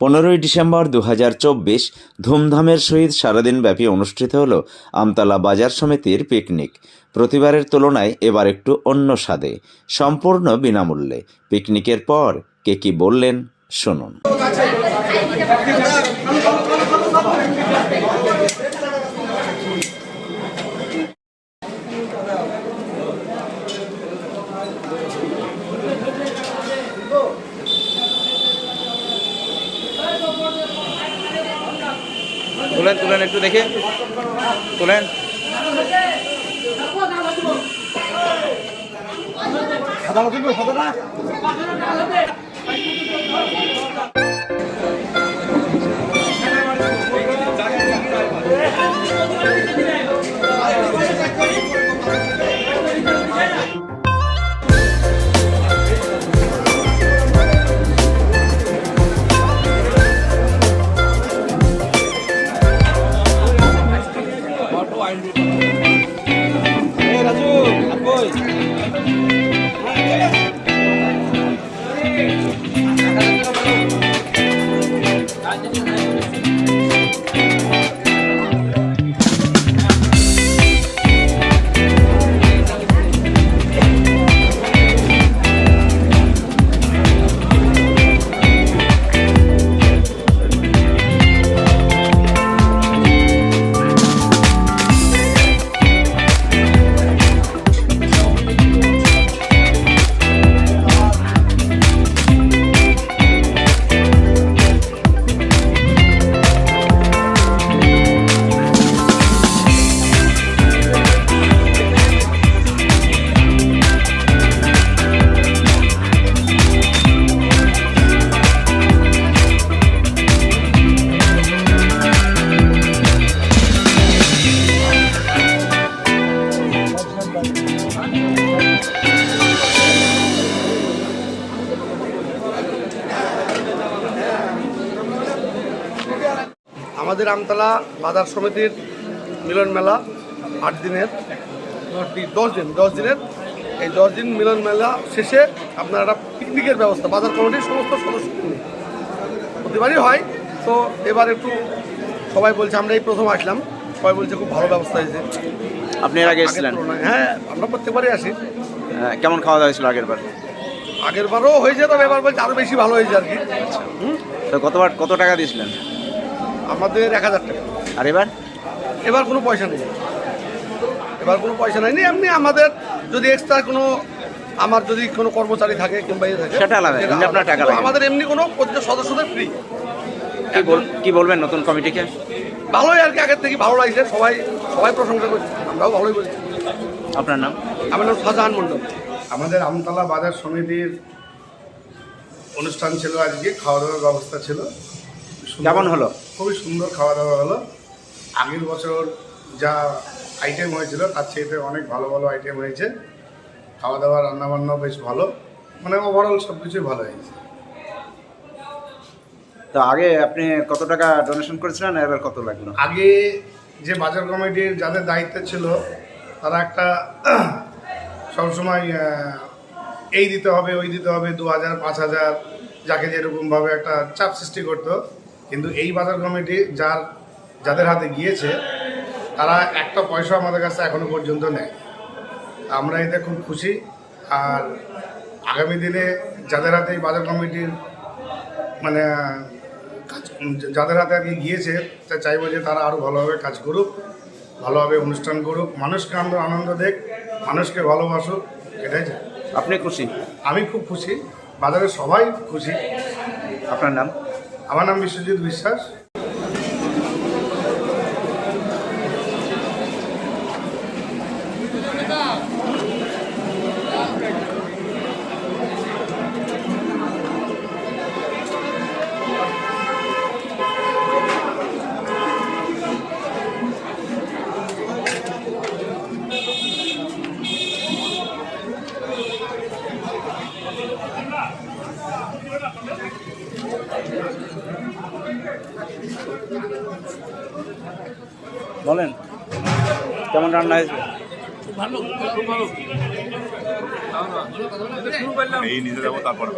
পনেরোই ডিসেম্বর দু হাজার চব্বিশ ধুমধামের সহিত সারাদিনব্যাপী অনুষ্ঠিত হল আমতলা বাজার সমিতির পিকনিক। প্রতিবারের তুলনায় এবার একটু অন্য স্বাদে, সম্পূর্ণ বিনামূল্যে। পিকনিকের পর কে কি বললেন শুনুন। তুলেন। তুলেন একটু দেখে আমাদের আমতলা বাজার সমিতির মিলন মেলা আট দিনের। দশ দিন দশ দিনের। এই দশ দিন মিলন মেলা শেষে আপনার একটা পিকনিকের ব্যবস্থা বাজার কমিটির সমস্ত সদস্য। প্রতিবারই হয়। তো এবার একটু সবাই বলছে আমরা এই প্রথম আসলাম। সবাই বলছে খুব ভালো ব্যবস্থা হয়েছে। আপনি এর আগে এসেছিলেন? হ্যাঁ আমরা প্রত্যেকবারই আসি। আহ, কেমন খাওয়া দাওয়া হয়েছিল আগের বার আগের বারও হয়েছে তবে এবার বলছে আরও বেশি ভালো হয়েছে আর কি। হুম? তো কতবার কত টাকা দিয়েছিলেন? আমাদের এক হাজার টাকা। আর এবার? এবার কোনো পয়সা নেই। এবার কোনো পয়সা নেই। এমনি আমাদের যদি এক্সট্রা কোনো আমার যদি কোনো কর্মচারী থাকে কিংবা ইয়ে থাকে সেটা আলাদা, আপনার টাকা লাগে। আমাদের এমনি কোনো প্রত্যেক সদস্যদের ফ্রি কি বল- বলবেন নতুন কমিটিকে ভালোই আর কি আগের থেকে ভালো লাগছে। সবাই সবাই প্রশংসা করছে। আমরাও ভালোই বলছি আপনার নাম? আমার নাম শাহজাহান মণ্ডল। আমাদের আমতলা বাজার সমিতির অনুষ্ঠান ছিল আজকে খাওয়া দাওয়ার ব্যবস্থা ছিল। কেমন হলো? খুবই সুন্দর খাওয়া দাওয়া হলো। আগের বছর যা আইটেম হয়েছিল তার চেয়ে অনেক ভালো ভালো আইটেম হয়েছে। খাওয়া দাওয়া রান্নাবান্না বেশ ভালো। মানে ওভারঅল সব কিছুই ভালো হয়েছে। তো আগে আপনি কত টাকা ডোনেশন করেছিলেন? এবার কত লাগল? আগে যে বাজার কমিটির যাদের দায়িত্ব ছিল তারা একটা সবসময় এই দিতে হবে ওই দিতে হবে দু হাজার পাঁচ হাজার যাকে যেরকমভাবে একটা চাপ সৃষ্টি করতো কিন্তু এই বাজার কমিটি যার যাদের হাতে গিয়েছে তারা একটা পয়সা আমাদের কাছে এখনও পর্যন্ত নেয়। আমরা এতে খুব খুশি। আর আগামী দিনে যাদের হাতে এই বাজার কমিটির মানে যাদের হাতে আর কি গিয়েছে তা চাইব যে তারা আরও ভালোভাবে কাজ করুক ভালোভাবে অনুষ্ঠান করুক মানুষকে আনন্দ আনন্দ দেখ মানুষকে ভালোবাসুক এটাই। আপনি খুশি? আমি খুব খুশি। বাজারে সবাই খুশি। আপনার নাম? আমার নাম বিশ্বজিৎ বিশ্বাস। বলেন কেমন রান্না হয়েছে? নিতে যাব তারপরে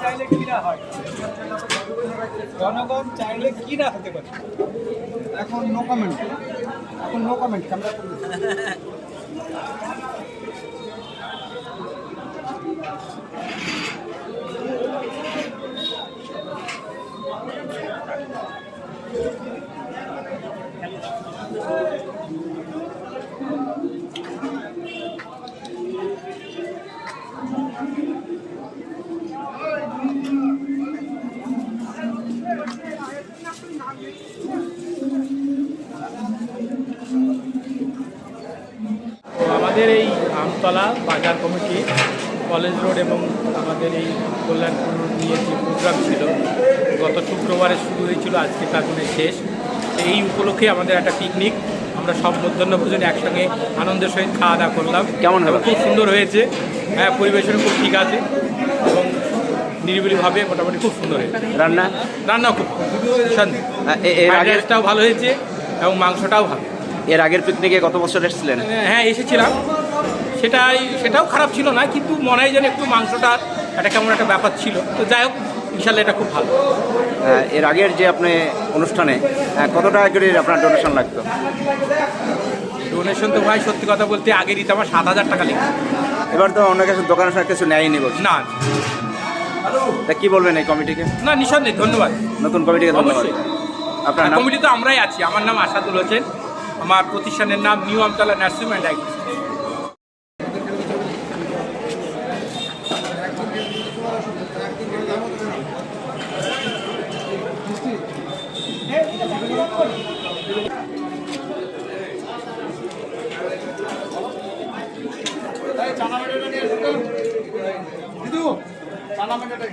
চাইলে কি না হয় জনগণ চাইলে কি না হতে পারে? এখন নো কমেন্ট এখন নো কমেন্ট ক্যামেরা তো আমাদের এই আমতলা বাজার কমিটি কলেজ রোড এবং আমাদের এই কল্যাণপুর নিয়ে যে প্রোগ্রাম ছিল গত শুক্রবারে শুরু হয়েছিল আজকে তার মানে শেষ। এই উপলক্ষে আমাদের একটা পিকনিক আমরা সব মধ্যাহ্ন ভোজনে একসঙ্গে আনন্দের সহিত খাওয়া দাওয়া করলাম। কেমন হলো? এবং খুব সুন্দর হয়েছে। হ্যাঁ পরিবেশনও খুব ঠিক আছে এবং নিরিবিলিভাবে মোটামুটি খুব সুন্দর হয়েছে। রান্না? রান্নাও খুব শান্তি। রাইসটাও ভালো হয়েছে এবং মাংসটাও ভালো। এর আগের পিকনিকে গত বছর এসেছিলেন? হ্যাঁ এসেছিলাম। সেটাই সেটাও খারাপ ছিল না কিন্তু মনে হয় যেন একটু মাংসটা একটা কেমন একটা ব্যাপার ছিল। তো যাই হোক ইনশাল্লাহ এটা খুব ভালো। এর আগের যে আপনি অনুষ্ঠানে কত টাকা করে আপনার ডোনেশন লাগতো? ডোনেশন তো ভাই সত্যি কথা বলতে আগের দিতে আমার সাত হাজার টাকা লেগে এবার তো অন্য কিছু দোকানের সঙ্গে কিছু নেয়নি বলছে না। তা কি বলবেন এই কমিটিকে? না নিঃসন্দেহে ধন্যবাদ। নতুন কমিটিকে ধন্যবাদ। আপনার কমিটি তো আমরাই আছি। আমার নাম আসাদুল হোসেন। আমার প্রতিষ্ঠানের নাম new Amtala nursing and diagnostic দিদু চানা মেটাটাই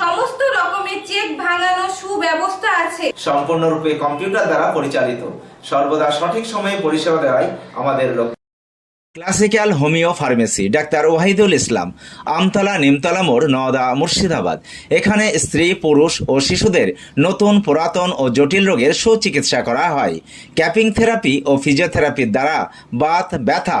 সমস্ত রকমের চেক ভাঙানো সুব্যবস্থা আছে। সম্পূর্ণরূপে কম্পিউটার দ্বারা পরিচালিত। সর্বদা সঠিক সময়ে পরিষেবা দেওয়াই আমাদের লক্ষ্য। Classical homeo pharmacy doctor Wahidul Islam Amtala Nimtala মোড় নওদা মুর্শিদাবাদ। এখানে স্ত্রী পুরুষ ও শিশুদের নতুন পুরাতন ও জটিল রোগের সুচিকিৎসা করা হয়। ক্যাপিং থেরাপি ও ফিজিওথেরাপির দ্বারা বাত ব্যথা